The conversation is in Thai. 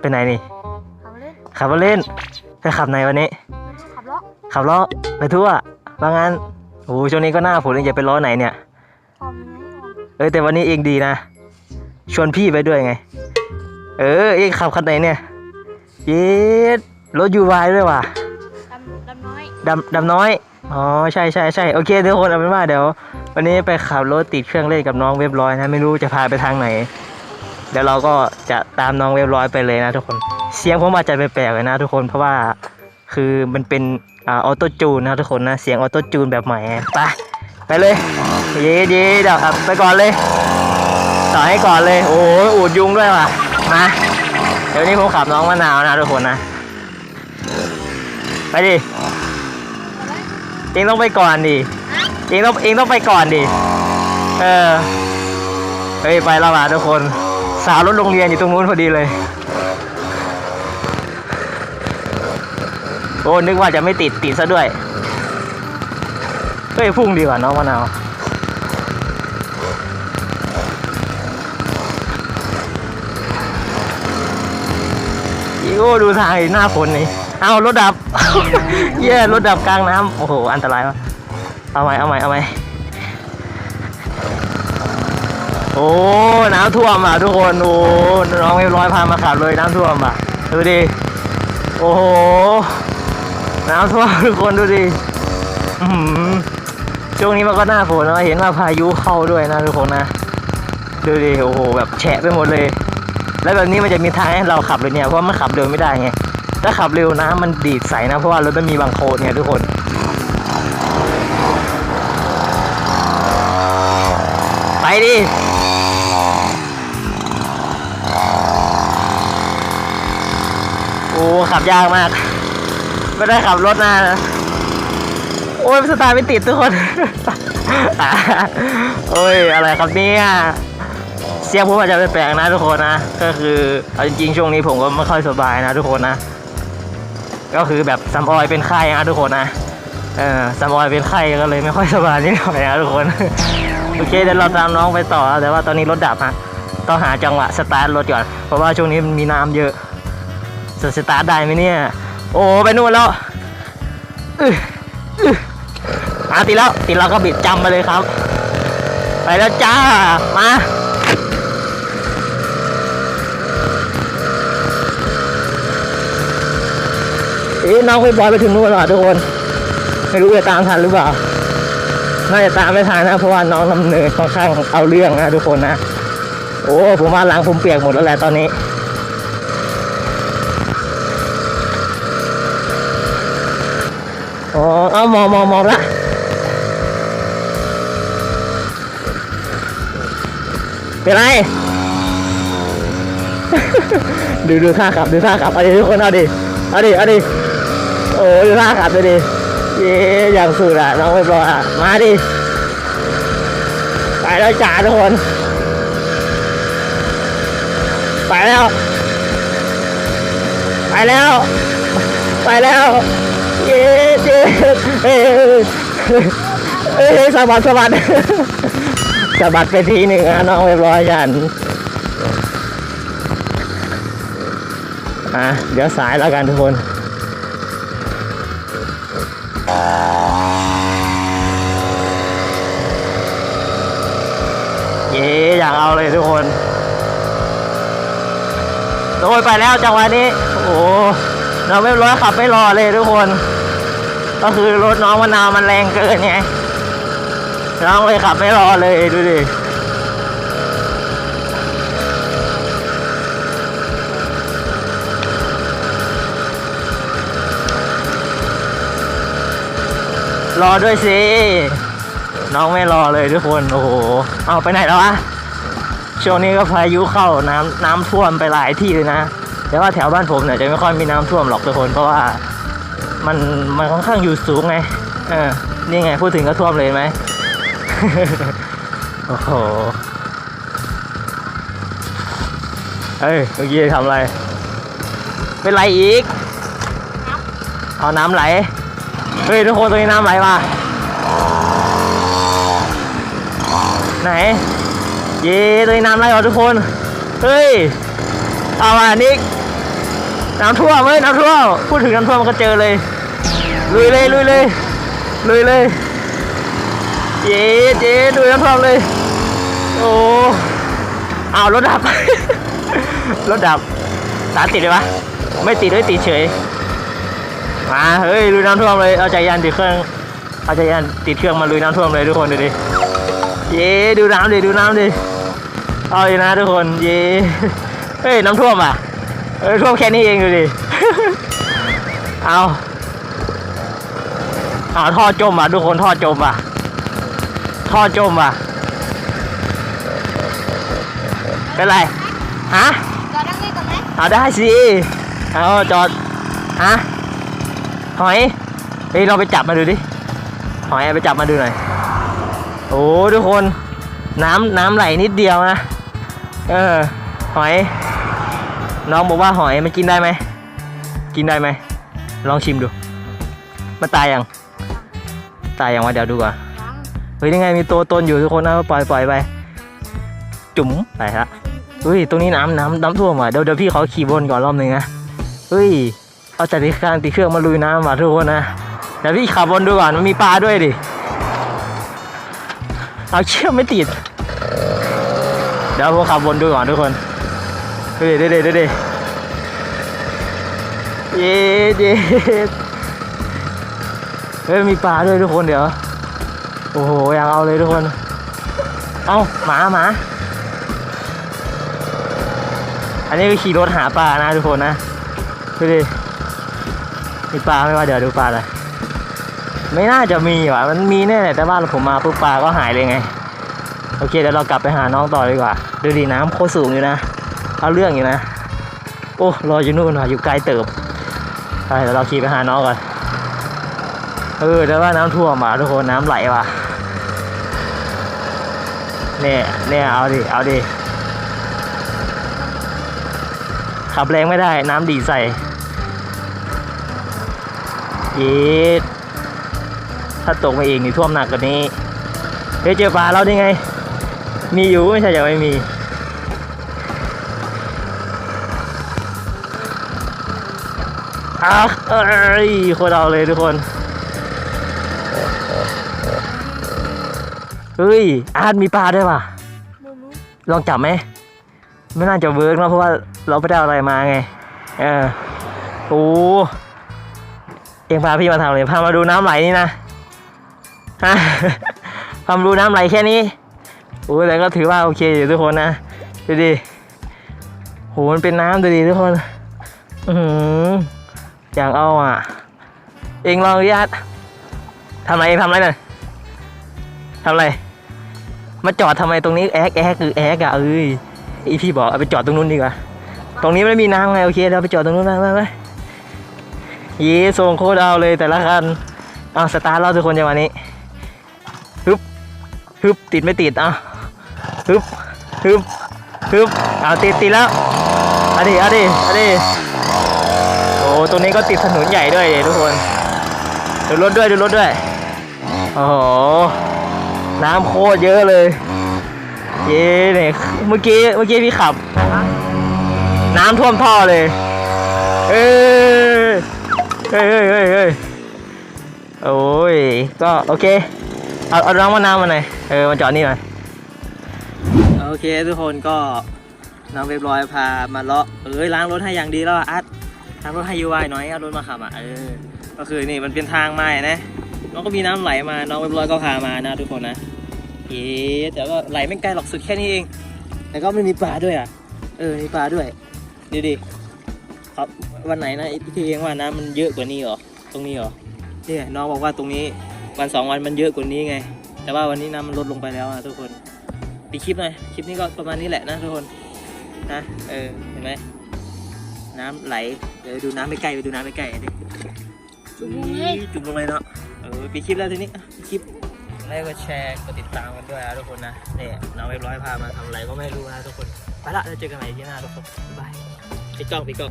ไปไหนนี่ ขับเล่นขับมาเล่นไปขับไหนวันนี้ ขับล้อขับล้อไปทั่วว่างั้นโอ้โหช่วงนี้ก็หน้าฝนเองจะไปล้อไหนเนี่ยพร้อมไงพร้อมเอ้ยแต่วันนี้เองดีนะ ชวนพี่ไปด้วยไง เออ เองขับคันไหนเนี่ย เย็ดรถยูวายด้วยว่ะ ดำดำน้อย ดำดำน้อย อ๋อ ใช่ใช่ใช่โอเคทุกคนเอาเป็นว่าเดี๋ยว วันนี้ไปขับรถติดเครื่องเล่นกับน้องเว็บร้อยนะ ไม่รู้จะพาไปทางไหน เดี๋ยวเราก็จะตามน้องเว็บร้อยไปเลยนะทุกคน เสียงผมอาจจะแปลกๆเลยนะทุกคนเพราะว่าคือมันเป็นออโต้จูนนะทุกคนนะเสียงออโต้จูนแบบใหม่ไปไปเลยเย้เย้เดี๋ยวครับไปก่อนเลยต่อให้ก่อนเลย โอ้ยอูดยุงด้วยว่ะมาเดี๋ยวนี้ผมขับน้องมะนาวนะทุกคนนะ ไปดิเองต้องไปก่อนดิเองต้องเองต้องไปก่อนดิเออเฮ้ยไปและว่ะทุกคน สาวรถโรงเรียนอยู่ตรงนู้นพอดีเลย โอ้นึกว่าจะไม่ติดติดซะด้วย เฮ้ยพุ่งดีกว่าน้องมะนาวโอ้ดูทางหน้าฝนนี่ เอารถดับ เย้รถดับกลางน้ำโอ้โห อันตรายวะเอาใหม่เอาใหม่เอาใหม่โอ้ำท่วมอะทุกคนโอ้น้องเรียบร้อยพามาขับเลยน้ำท่วมอะดูดิโอ้โหน้ำท่วมทุกคนดูดิช่วงนี้มันก็หน้าฝนนะเห็นว่าพายุเข้าด้วยนะทุกคนนะดูดิโอ้โหแบบแฉะไปหมดเลย แล้วแบบนี้มันจะมีทางให้เราขับเลยเนี่ยเพราะมันขับเร็วไม่ได้ไงถ้าขับเร็วน้ำมันดีดใส่นะเพราะว่ารถมันมีบางโคลนเนี่ยทุกคนไปดิ โอ้ ขับยากมาก ไม่ได้ขับรถนานะโอ้ยสตาร์ไม่ติดทุกคน โอ้ย อะไรครับเนี่ยเสียงผมอาจจะแปลกๆนะทุกคนนะ ก็คือเอาจริงๆช่วงนี้ผมก็ไม่ค่อยสบายนะทุกคนนะ ก็คือแบบซัมออยเป็นไข้นะทุกคนนะ เออซัมออยเป็นไข้ก็เลยไม่ค่อยสบายนิดหน่อยนะทุกคน โอเคเดี๋ยวเราตามน้องไปต่อ แต่ว่าตอนนี้รถดับฮะ ต้องหาจังหวะสตาร์ทรถก่อน เพราะว่าช่วงนี้มันมีน้ำเยอะ จะสตาร์ทได้ไหมเนี่ย โอ้ไปนู่นแล้วอื้ออื้อมาติดแล้วติดแล้วก็บิดจำไปเลยครับ ไปแล้วจ้า มาเอ๊ะน้องไปบอยไปถึงนู่นแล้วทุกคน ไม่รู้จะตามทันหรือเปล่าน่าจะตามไม่ทันนะเพราะว่าน้องลำเนินค่อนข้างเอาเรื่องนะทุกคนนะ โอ้ผมว่าหลังผมเปียกหมดแล้วแหละตอนนี้ อ๋อ เอามองมองมองละเป็นไร ดูดูท่าขับ ดูท่าขับ เอาดิทุกคนเอาดิ เอาดิ เอาดิ โอ้ดูท่าขับดูดิ เย้อย่างสุดอะ น้องไม่รออะ มาดิ ไปแล้วจ้าทุกคน ไปแล้ว ไปแล้ว ไปแล้ว เย้เย้เอ้ยเอสะบัดสะบัดสะบัดไปทีหนึ่งอะน้องเรียบร้อยยันอะเดี๋ยวสายแล้วกันทุกคนเย้อยากเอาเลยทุกคนโดยไปแล้วจังหวะนี้ โอ้เราไม่ร้อยขับไม่รอเลยทุกคน ก็คือรถน้องมะนาวมันแรงเกินไงน้องเลยขับไม่รอเลยดูดิรอด้วยสิ น้องไม่รอเลยทุกคน โอ้โห เอาไปไหนแล้ววะช่วงนี้ก็พายุเข้าน้ำน้ำท่วมไปหลายที่เลยนะ แต่ว่าแถวบ้านผมเนี่ยจะไม่ค่อยมีน้ำท่วมหรอกทุกคน เพราะว่า มันมันค่อนข้างอยู่สูงไงเออนี่ไงพูดถึงก็ท่วมเลยไหมโอ้โหเฮ้ยเมื่อกี้ทำอะไร เป็นไรอีก เอาน้ำไหล เฮ้ย ทุกคนตรงนี้น้ำไหลมาไหน เย้ตรงนี้น้ำไหลเหรอทุกคน เฮ้ย เอาอะนิก น้ำท่วมเฮ้ยน้ำท่วมพูดถึงน้ำท่วมก็เจอเลย ลุยเลยลุยเลยลุยเลยเจ๊เจ๊ดูน้ำท่วมเลย โอ้เอารถดับ รถดับสารติดเลยวะ ไม่ติดเลยติดเฉย มาเฮ้ยลุยน้ำท่วมเลย เอาใจยันติดเครื่อง เอาใจยันติดเครื่องมาลุยน้ำท่วมเลยทุกคนดูดิ เย้ดูน้ำดิดูน้ำดิ เอาเลยนะทุกคน เย้ เฮ้ยน้ำท่วมอะ เอ้ยท่วมแค่นี้เองดูดิ เอาเอาท่อจมอะทุกคนท่อจมอะ ท่อจมอะ เป็นไร ฮะ จอดนั่งนี่ก่อนไหมเอาได้สิ เอาจอด ฮะ หอย เฮ้ยเราไปจับมาดูดิ หอยเอาไปจับมาดูหน่อย โอ้ทุกคน น้ำน้ำไหลนิดเดียวนะ เออ หอย น้องบอกว่าหอยมันกินได้ไหม กินได้ไหม ลองชิมดู มันตายยัง ตายยังวะเดี๋ยวดูก่อนยังเฮ้ยยังไงมีตัวตนอยู่ทุกคนนะปล่อยปล่อยไป จุ๋มไปละเฮ้ย ตรงนี้น้ำน้ำน้ำท่วมว่ะ เดี๋ยวเดี๋ยวพี่เขาขี่บนก่อนรอบหนึ่งนะ เฮ้ย เอาจักรยานติดเครื่องมาลุยน้ำว่ะทุกคนนะ เดี๋ยวพี่ขับบนดูก่อนมันมีปลาด้วยดิ เอาเชือกไม่ติด เดี๋ยวผมขับบนดูก่อนทุกคน เฮ้ยเด้เด้เด้เด้เย้เย้เฮ้ยมีปลาด้วยทุกคนเดี๋ยว โอ้โหอยากเอาเลยทุกคน เอาหมาหมา อันนี้ก็ขี่รถหาปลานะทุกคนนะดูดิมีปลาไม่ว่าเดี๋ยวดูปลาเลยไม่น่าจะมีว่ะมันมีแน่แต่ว่านผมมาปุ๊บปลาก็หายเลยไง โอเคเดี๋ยวเรากลับไปหาน้องต่อดีกว่า ดูดิน้ำโคตรสูงอยู่นะ เอาเรื่องอยู่นะ โอ้รออยู่นู่นว่ะอยู่ไกลเติบไปเดี๋ยวเราขี่ไปหาน้องก่อน เออแต่ว่าน้ำท่วมมาทุกคนน้ำไหลว่ะเนี่ยเนี่ยเอาดิ เอาดิ ขับแรงไม่ได้น้ำดีใส่ย็ดถ้าตกมาเองนี่ท่วมหนักกว่านี้ เฮ้ยเจอปลาแล้วได้ไง มีอยู่ไม่ใช่จะไม่มี อะเอ้ยโคตรเอาเลยทุกคน เฮ้ย อาร์ตมีปลาด้วยว่ะมูมูลองจับไหม ไม่น่าจะเวิร์กนะเพราะว่าเราไม่ได้อะไรมาไง เออ โอ้ เองพาพี่มาทำเลยพามาดูน้ำไหลนี่นะ ฮะพามาดูน้ำไหลแค่นี้ โอ้แต่ก็ถือว่าโอเคอยู่ทุกคนนะ ดูดิโหมันเป็นน้ำดูดิทุกคน อือ ออยากเอาอะ เองลองดิอาตทำอะไรเองทำอะไรหน่ะทำอะไร มาจอดทำไมตรงนี้แอ๊กแอ๊กคือแอ๊กอะเอ้ยอีพี่บอกเอาไปจอดตรงนู้นดีกว่า ตรงนี้ไม่มีน้ำไงโอเคเราไปจอดตรงนู้นไปไปไปเย้ทรงโคตรเอาเลยแต่ละคันเอาสตาร์ทเราทุกคนจังหวะนี้ฮึบฮึบติดไม่ติดอะฮึบฮึบฮึบเอาติดติดแล้วเอาดิเอาดิเอาดิ ตรงนี้ก็ติดถนนใหญ่ด้วยทุกคน ดูรถด้วยดูรถด้วย โอ้โห น้ำโคตรเยอะเลย เย้เนี่ยเมื่อกี้เมื่อกี้พี่ขับ น้ำท่วมท่อเลย เอ้ยเฮ้ยเฮ้ยเฮ้ยโอ้ย ก็โอเค เอาเอาน้องมาน้ำมาหน่อย เออมาจอดนี่หน่อย โอเคทุกคนก็น้องเรียบร้อยพามาเลาะเอ้ยล้างรถให้อย่างดีแล้วอะอัด ล้างรถให้ยูไวน่อยเอารถมาขับอะเออก็คือนี่มันเป็นทางไม้นะน้องก็มีน้ำไหลมาน้องเรียบร้อยก็พามานะทุกคนนะเอ๊แต่ก็ไหลไม่ไกลหรอกสุดแค่นี้เองแต่ก็ไม่มีปลาด้วยอะ เออมีปลาด้วยดูดิครับวันไหนนะพี่เองว่าน้ำมันเยอะกว่านี้หรอตรงนี้หรอเนี่ยน้องบอกว่าตรงนี้วันสองวันมันเยอะกว่านี้ไง แต่ว่าวันนี้น้ำมันลดลงไปแล้วอะทุกคนปีคลิปหน่อยคลิปนี้ก็ประมาณนี้แหละนะทุกคนนะเออเห็นไหม น้ำไหล เดี๋ยวดูน้ำไม่ใกล้ไปดูน้ำไม่ใกล้ดิจุ่มลงเลยจุ่มลงเลยเนาะ เออปีคลิปแล้วทีนี้อะปิดคลิปไลค์กดแชร์กดติดตามกันด้วยนะทุกคนนะเนี่ยน้องเรียบร้อยพามาทำอะไรก็ไม่รู้นะทุกคน ไปละแล้วเจอกันใหม่ที่หน้าทุกคน บ๊ายบายปิดกล้องปิดกล้อง